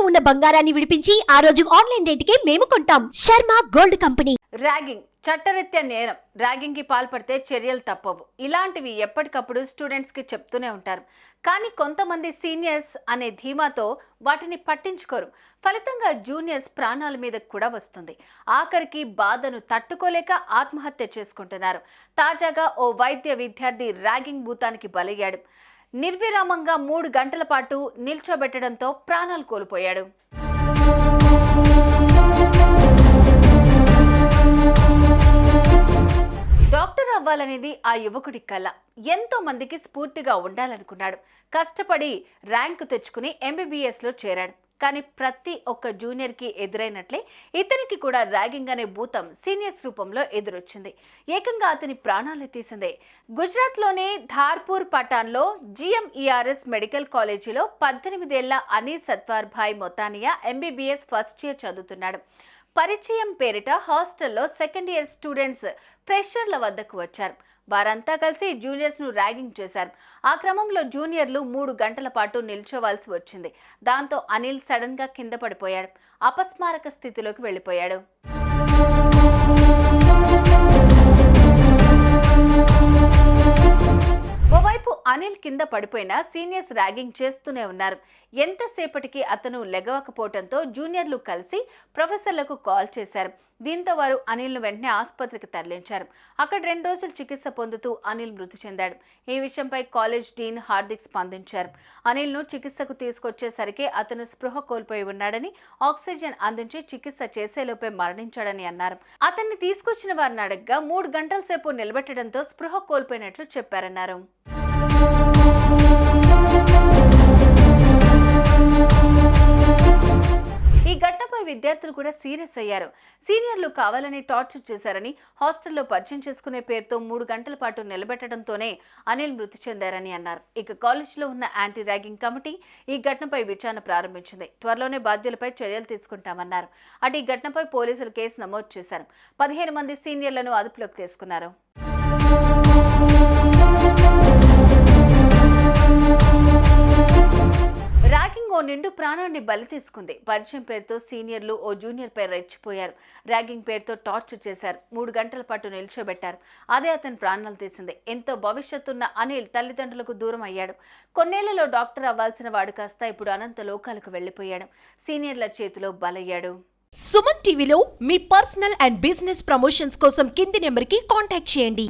ఇంట్లో ఉన్న బంగారాన్ని విడిపించి ఆ రోజు ఆన్లైన్ రేటుకే మేము కొంటాం. Sharma gold company. ర్యాగింగ్. చట్టరీత్యా నేరం. ర్యాగింగ్కి పాల్పడితే చర్యలు తప్పవు. ఇలాంటివి ఎప్పటికప్పుడు స్టూడెంట్స్కి చెప్తూనే ఉంటారు. కానీ కొంతమంది సీనియర్స్ అనే ధీమాతో వాటిని పట్టించుకోరు. ఫలితంగా జూనియర్స్ ప్రాణాల మీద కూడా వస్తుంది. ఆఖరికి బాధను తట్టుకోలేక ఆత్మహత్య చేసుకుంటున్నారు. తాజాగా ఓ వైద్య విద్యార్థి ర్యాగింగ్ భూతానికి బలయ్యాడు. నిర్విరామంగా మూడు గంటల పాటు నిల్చోబెట్టడంతో ప్రాణాలు కోల్పోయాడు. డాక్టర్ అవ్వాలనేది ఆ యువకుడి కళ ఎంతో మందికి స్ఫూర్తిగా ఉండాలనుకున్నాడు. కష్టపడి ర్యాంకు తెచ్చుకుని ఎంబీబీఎస్లో చేరాడు. కానీ ప్రతి ఒక్క జూనియర్కి ఎదురైనట్లే ఇతనికి కూడా ర్యాగింగ్ అనే భూతం సీనియర్స్ రూపంలో ఎదురొచ్చింది. ఏకంగా అతని ప్రాణాలు తీసిందే. గుజరాత్లోని ధార్పూర్ పటాన్లో జిఎంఈఆర్ఎస్ మెడికల్ కాలేజీలో పద్దెనిమిదేళ్ళ అనీ Satwar bhai Motaniya MBBS first year చదువుతున్నాడు. పరిచయం పేరిట హాస్టల్లో సెకండ్ ఇయర్ స్టూడెంట్స్ ఫ్రెషర్ల వద్దకు వచ్చారు. వారంతా కలిసి జూనియర్స్ను ర్యాగింగ్ చేశారు. ఆ క్రమంలో జూనియర్లు మూడు గంటల పాటు నిల్చోవాల్సి వచ్చింది. దాంతో అనిల్ సడన్గా కింద పడిపోయాడు. అపస్మారక స్థితిలోకి వెళ్ళిపోయాడు. అనిల్ కింద పడిపోయినా సీనియర్స్ ర్యాగింగ్ చేస్తూనే ఉన్నారు. ఎంతసేపటికి అతను లెగవకపోవడంతో జూనియర్లు కలిసి ప్రొఫెసర్లకు కాల్ చేశారు. దీంతో వారు అనిల్ను వెంటనే ఆసుపత్రికి తరలించారు. అక్కడ రెండు రోజులు చికిత్స పొందుతూ అనిల్ మృతి చెందాడు. ఈ విషయంపై కాలేజ్ డీన్ హార్దిక్ స్పందించారు. అనిల్ను చికిత్సకు తీసుకొచ్చేసరికి అతను స్పృహ కోల్పోయి ఉన్నాడని ఆక్సిజన్ అందించి చికిత్స చేసేలోపే మరణించాడని అన్నారు. అతన్ని తీసుకొచ్చిన వారిని అడగ్గా మూడు గంటల సేపు నిలబెట్టడంతో స్పృహ కోల్పోయినట్లు చెప్పారన్నారు. విద్యార్థులు కూడా సీరియస్ అయ్యారు. సీనియర్లు కావాలని టార్చర్ చేశారని హాస్టల్లో పరిచయం చేసుకునే పేరుతో మూడు గంటల పాటు నిలబెట్టడంతోనే అనిల్ మృతి చెందారని అన్నారు. ఇక కాలేజీలో ఉన్న యాంటీ ర్యాగింగ్ కమిటీ ఈ ఘటనపై విచారణ ప్రారంభించింది. త్వరలోనే బాధ్యులపై చర్యలు తీసుకుంటామన్నారు. అటు ఈ ఘటనపై పోలీసులు కేసు నమోదు చేశారు. పదిహేను మంది సీనియర్లను అదుపులోకి తీసుకున్నారు. నిండు ప్రాణాన్ని బలి తీసుకుంది. పరిచయం పేరుతో సీనియర్లు ఓ జూనియర్ పేరు రెచ్చిపోయారు. ర్యాగింగ్ పేరుతో టార్చర్ చేశారు. మూడు గంటల పాటు నిల్చోబెట్టారు. అదే అతని ప్రాణాలు తీసింది. ఎంతో భవిష్యత్తున్న అనిల్ తల్లిదండ్రులకు దూరం అయ్యాడు. కొన్నేళ్ళలో డాక్టర్ అవ్వాల్సిన వాడు కాస్త ఇప్పుడు అనంత లోకాలకు వెళ్ళిపోయాడు సీనియర్ల చేతిలో బలయ్యాడు. సుమన్ టీవీలో మీ పర్సనల్ అండ్ బిజినెస్ ప్రమోషన్స్ కోసం కింది నెంబర్కి కాంటాక్ట్ చేయండి.